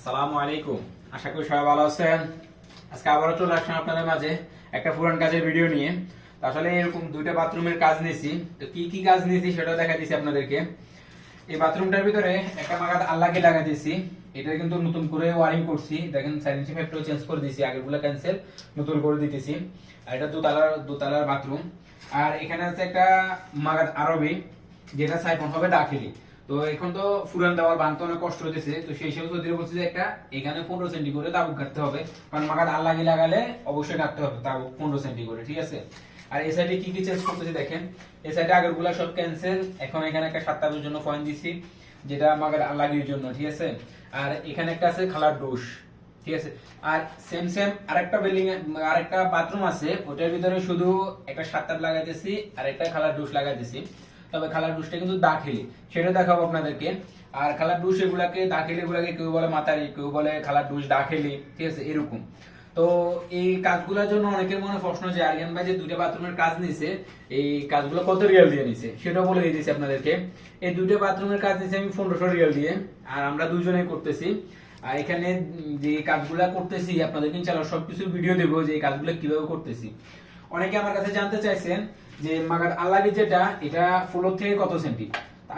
আসসালামু আলাইকুম। আশা করি সবাই ভালো আছেন। আজকে আবারও চলে আসলাম আপনাদের মাঝে একটা পুরান কাজের ভিডিও নিয়ে। তো আসলে এরকম দুইটা বাথরুমের কাজ নিয়েছি। তো কি কি কাজ নিয়েছি সেটাও দেখা দিয়েছি আপনাদেরকে। এই বাথরুমটার ভিতরে একটা মাগাত আল্লাহকে লাগা দিয়েছি। এটা কিন্তু নতুন করে ওয়ারিং করছি। দেখেন সাইলেন্সি ফ্যাক্টর চেঞ্জ করে দিয়েছি। আগেরগুলো ক্যান্সেল নতুন করে দিতেছি। আর এটা দুতলার দুতলার বাথরুম। আর এখানে আছে একটা মাগাত আরবি, যেটা সাইফোন হবে দাখিলি। তো এখন তো ফুরান দেওয়ার বানতে অনেক কষ্ট হতেছে তো সেই হিসেবে চৌধুরী বলছে যে একটা, এখানে পনেরো সেন্টি করে তাবুক কাটতে হবে। কারণ মাগাত আল্লাহি লাগালে অবশ্যই কাটতে হবে তাবুক পনেরো সেন্টি করে, ঠিক আছে? আর এই সাইডে কি কি চেঞ্জ করতেছি দেখেন? এই সাইডে আগেরগুলা সব ক্যান্সেল এখন এখানে একটা সাতটাবের জন্য পয়েন্ট দিছি, যেটা মাগার আল্লাহির জন্য, ঠিক আছে? আর এখানে একটা আছে খালার ডোস ঠিক আছে? আর সেম সেম আরেকটা বিল্ডিং আরেকটা বাথরুম আছে, ওটার ভিতরে শুধু একটা সাতটাপ লাগাইতেছি আর একটা খালার ডোস লাগাইতেছি। তবে খালার ডুসটা কিন্তু দাখিলি, সেটা দেখাবো আপনাদেরকে। আর খালার ডুস এগুলাকে, দাখিলি এগুলাকে কেউ বলে মাতারি, কেউ বলে খালার ডুস দাখিলি, ঠিক আছে, এরকম। তো এই কাজগুলোর জন্য অনেকের মনে প্রশ্ন যে, আরিয়ান ভাই যে দুইটা বাথরুমের কাজ নিছে, এই কাজগুলো কত রিয়াল দিয়ে নিছে? সেটাও বলে দিয়ে দিচ্ছি আপনাদেরকে। এই দুইটা বাথরুমের কাজ নিছে আমি পনেরোশো রিয়াল দিয়ে, আর আমরা দুজনেই করতেছি। আর এখানে যে কাজগুলা করতেছি আপনাদেরকে ইনশাআল্লাহ সবকিছু ভিডিও দেবো যে এই কাজগুলো কীভাবে করতেছি। অনেকে আমার কাছে জানতে চাইছেন যে, মাগার আল্লাবি যেটা, এটা ফ্লোর থেকে কত সেন্টি?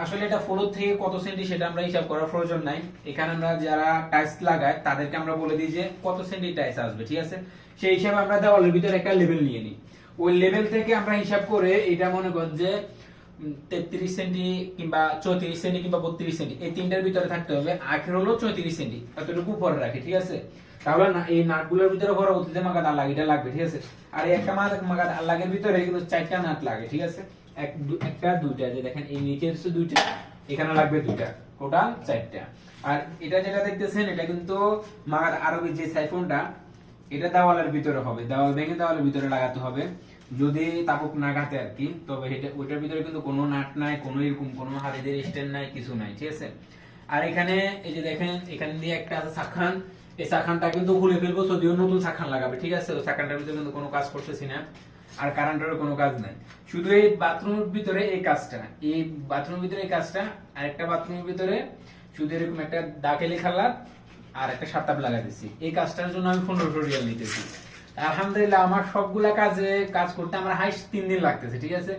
আসলে এটা ফ্লোর থেকে কত সেন্টি সেটা আমরা হিসাব করার প্রয়োজন নাই। এখানে আমরা যারা টাইলস লাগায়, তাদেরকে আমরা বলে দিই যে, কত সেন্টি টাইলস আসবে, ঠিক আছে? সেই হিসাবে আমরা দেওয়ালের ভিতরে একটা লেভেল নিয়ে নিই। ওই লেভেল থেকে আমরা হিসাব করে এটা মনে কর যে তেত্রিশ সেন্টি কিংবা চৌত্রিশ সেন্টি কিংবা বত্রিশ সেন্টি। এই তিনটার ভিতরে থাকতে হবে। হলো চৌত্রিশ সেন্টি। এতটুকু রাখি, ঠিক আছে? তাহলে এই নাটগুলোর ভিতরে এটা লাগবে, ঠিক আছে? আর একটা ভিতরে কিন্তু চারটা নাট লাগে, ঠিক আছে? এক একটা, দুইটা, যে দেখেন, এই নিচে দুইটা, এখানে লাগবে দুইটা। টোটাল চারটা। আর এটা যেটা দেখতেছেন, এটা কিন্তু মাগাত আরবি যে সাইফোনটা, এটা দেওয়ালের ভিতরে হবে। দেওয়াল ভেঙে দেওয়ালের ভিতরে লাগাতে হবে। যদি তাপক না ঘাতে আর কি তবে ওইটার ভিতরে কিন্তু কোনো নাট নাই, কোনো এরকম, কোনো হাড়িদের স্ট্যান্ড নাই, কিছু নাই, ঠিক আছে? আর এখানে, এই যে দেখেন, এখানে দিয়ে একটা আছে শাখান এই শাখানটা কিন্তু খুলে ফেলব যদিও নতুন শাখান লাগাবে, ঠিক আছে? ওই শাখানটার ভিতরে কিন্তু কোনো কাজ করতেছি না, আর কারেন্টেরও কোনো কাজ নাই। শুধু এই বাথরুমের ভিতরে এই কাজটা, এই বাথরুমের ভিতরে এই কাজটা, আর একটা বাথরুমের ভিতরে শুধু এরকম একটা দাকেলি খালা আর একটা সাতাপ লাগাই দিছি। এই কাজটার জন্য আমি পনেরোশো রিয়াল নিতেছি। আলহামদুলিল্লাহ, আমার সবগুলা কাজে কাজ করতে আমার হাইস্ট তিন দিন লাগতেছে, ঠিক আছে?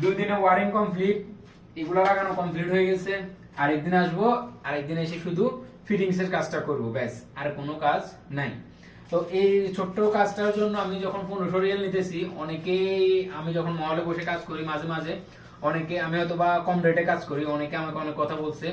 দুই দিনে ওয়ারিং কমপ্লিট, এগুলো লাগানো কমপ্লিট হয়ে গেছে। আরেকদিন আসব, আরেকদিন এসে শুধু ফিটিংস এর কাজটা করব, ব্যাস, আর কোনো কাজ নাই। তো এই ছোট্ট কাজটার জন্য আমি যখন পনেরোশো রিয়াল নিতেছি, অনেকেই আমি যখন মহলে বসে কাজ করি মাঝে মাঝে, অনেকে আমি হয়তো বা কম রেটে কাজ করি, অনেকে আমাকে অনেক কথা বলছে।